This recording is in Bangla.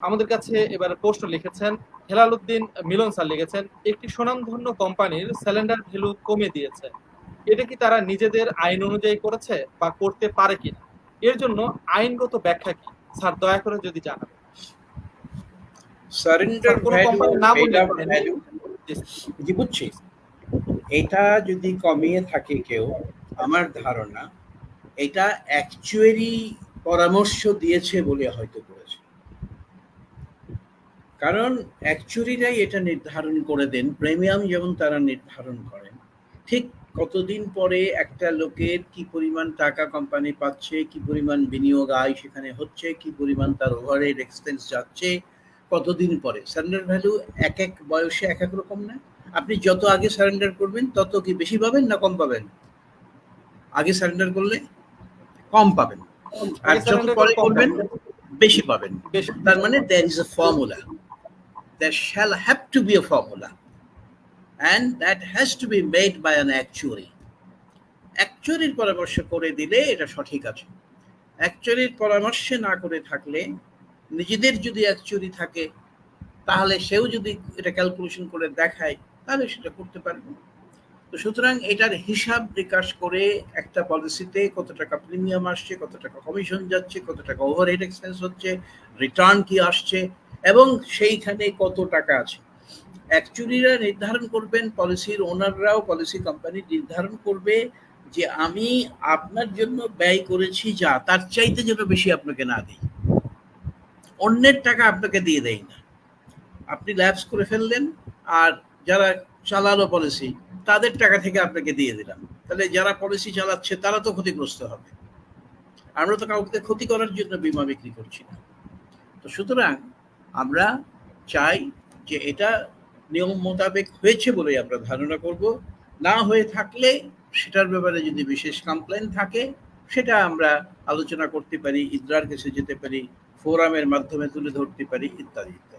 আমাদের কাছে এবার প্রশ্ন লিখেছেন হেলাল উদ্দিন মিলন স্যার লিখেছেন একটি সুনামধন্য কোম্পানির স্যালেন্ডার ভ্যালু কমে দিয়েছে। এটা কি তারা নিজেদের আইন অনুযায়ী করেছে বা করতে পারে কিনা? এর জন্য আইনগত ব্যাখ্যা কি? স্যার দয়া করে যদি জানান। সারেন্ডার। ভ্যালু জি বুঝছি। এটা যদি কমিয়ে থাকে কেউ আমার ধারণা এটা অ্যাকচুয়ালি পরামর্শ দিয়েছে বলে হয়তো করেছে। কারণ অ্যাকচুয়ালিরাই এটা নির্ধারণ করে দেন প্রিমিয়াম যেমন তারা নির্ধারণ করেন ঠিক কতদিন পরে একটা লোকের কি পরিমাণ টাকা কোম্পানি পাচ্ছে কি পরিমাণ বিনিয়োগ আয় সেখানে হচ্ছে কি পরিমাণ তার ওভারহেড এক্সপেন্স যাচ্ছে কতদিন পরে? সারেন্ডার ভ্যালু এক এক বয়সে এক এক রকম না? আপনি যত আগে সারেন্ডার করবেন তত কি বেশি পাবেন না কম পাবেন? আগে সারেন্ডার করলে কম পাবেন। আর যত পরে করবেন বেশি পাবেন। তার মানে there is a formula there shall have to be a formula. And that has to be made by an actuary. Actuary পরামর্শ করে দিলে এটা সঠিক আছে। অ্যাকচুয়ারির পরামর্শে না করে থাকলে নিজেদের যদি অ্যাকচুয়ারি থাকে, তাহলে সেও যদি এটা ক্যালকুলেশন করে দেখায়, তাহলে সেটা করতে পারবে। তো সুতরাং এটার হিসাব বিকাশ করে একটা পলিসিতে কত টাকা প্রিমিয়াম আসছে, কত টাকা কমিশন যাচ্ছে, কত টাকা ওভারহেড এক্সপেন্স হচ্ছে রিটার্ন কি আসছে এবং সেইখানে কত টাকা আছে? অ্যাকচুয়ালিরা নির্ধারণ করবেন পলিসির ওনাররাও পলিসি কোম্পানি নির্ধারণ করবে যে আমি আপনার জন্য ব্যয় করেছি যা, তার চাইতে যেন বেশি আপনাকে না দিই। অন্যের টাকা আপনাকে দিয়ে দেয় না। আপনি ল্যাপস করে ফেললেন আর যারা চালালো পলিসি তাদের টাকা থেকে আপনাকে দিয়ে দিলাম। তাহলে যারা পলিসি চালাচ্ছে, তারা তো ক্ষতিগ্রস্ত হবে। আমরা তো কাউকে ক্ষতি করার জন্য বিমা বিক্রি করছি না। তো সুতরাং আমরা চাই যে এটা নিয়ম মোতাবেক হয়েছে বলেই আমরা ধারণা করব। না হয়ে থাকলে সেটার ব্যাপারে যদি বিশেষ কমপ্লেন থাকে, সেটা আমরা আলোচনা করতে পারি, ইদ্রার কাছে যেতে পারি ফোরামের মাধ্যমে তুলে ধরতে পারি, ইত্যাদি ইত্যাদি।